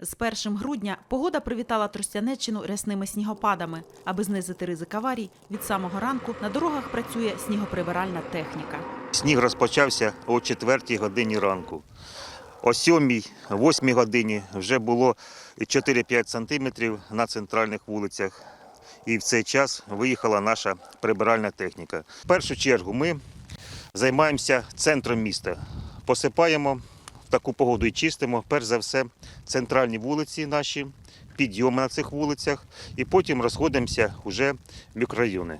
З 1 грудня погода привітала Тростянеччину рясними снігопадами. Аби знизити ризик аварій, від самого ранку на дорогах працює снігоприбиральна техніка. Сніг розпочався о 4 годині ранку. О 7-8 годині вже було 4-5 сантиметрів на центральних вулицях. І в цей час виїхала наша прибиральна техніка. В першу чергу ми займаємося центром міста. Посипаємо таку погоду і чистимо, перш за все, центральні вулиці наші, підйоми на цих вулицях, і потім розходимося вже в мікрорайони.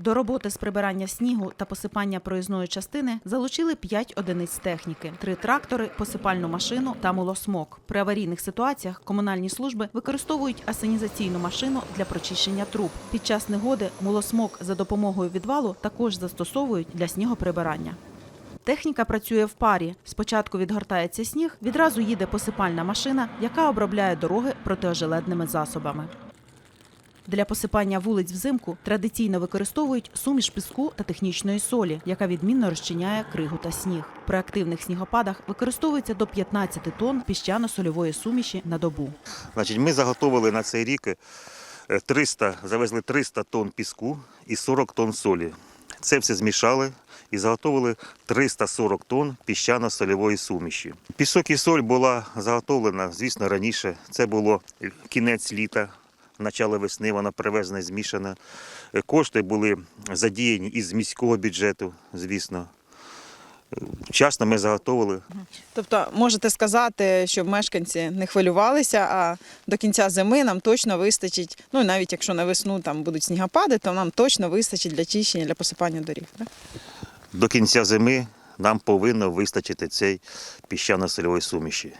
До роботи з прибирання снігу та посипання проїзної частини залучили 5 одиниць техніки: три трактори, посипальну машину та молосмок. При аварійних ситуаціях комунальні служби використовують асенізаційну машину для прочищення труб. Під час негоди молосмок за допомогою відвалу також застосовують для снігоприбирання. Техніка працює в парі. Спочатку відгортається сніг, відразу їде посипальна машина, яка обробляє дороги протиожеледними засобами. Для посипання вулиць взимку традиційно використовують суміш піску та технічної солі, яка відмінно розчиняє кригу та сніг. При активних снігопадах використовується до 15 тонн піщано-сольової суміші на добу. Значить, ми заготовили на цей рік е, 300, завезли 300 тонн піску і 40 тонн солі. Це все змішали і заготовили 340 тонн піщано-сольової суміші. Пісок і соль була заготовлена, звісно, раніше. Це було кінець літа, начало весни, вона привезена змішана. Кошти були задіяні із міського бюджету, звісно. Вчасно ми заготовили. Тобто можете сказати, щоб мешканці не хвилювалися, а до кінця зими нам точно вистачить. Ну навіть якщо на весну там будуть снігопади, то нам точно вистачить для чищення, для посипання доріг. Так? До кінця зими нам повинно вистачити цей піщано-сольової суміші.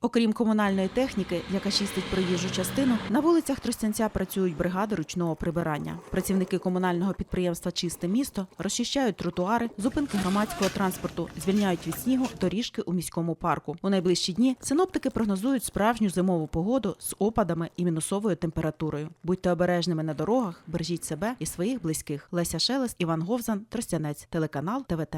Окрім комунальної техніки, яка чистить проїжджу частину, на вулицях Тростянця працюють бригади ручного прибирання. Працівники комунального підприємства Чисте місто розчищають тротуари, зупинки громадського транспорту, звільняють від снігу доріжки у міському парку. У найближчі дні синоптики прогнозують справжню зимову погоду з опадами і мінусовою температурою. Будьте обережними на дорогах, бережіть себе і своїх близьких. Леся Шелест, Іван Говзан, Тростянець, телеканал ТВТ.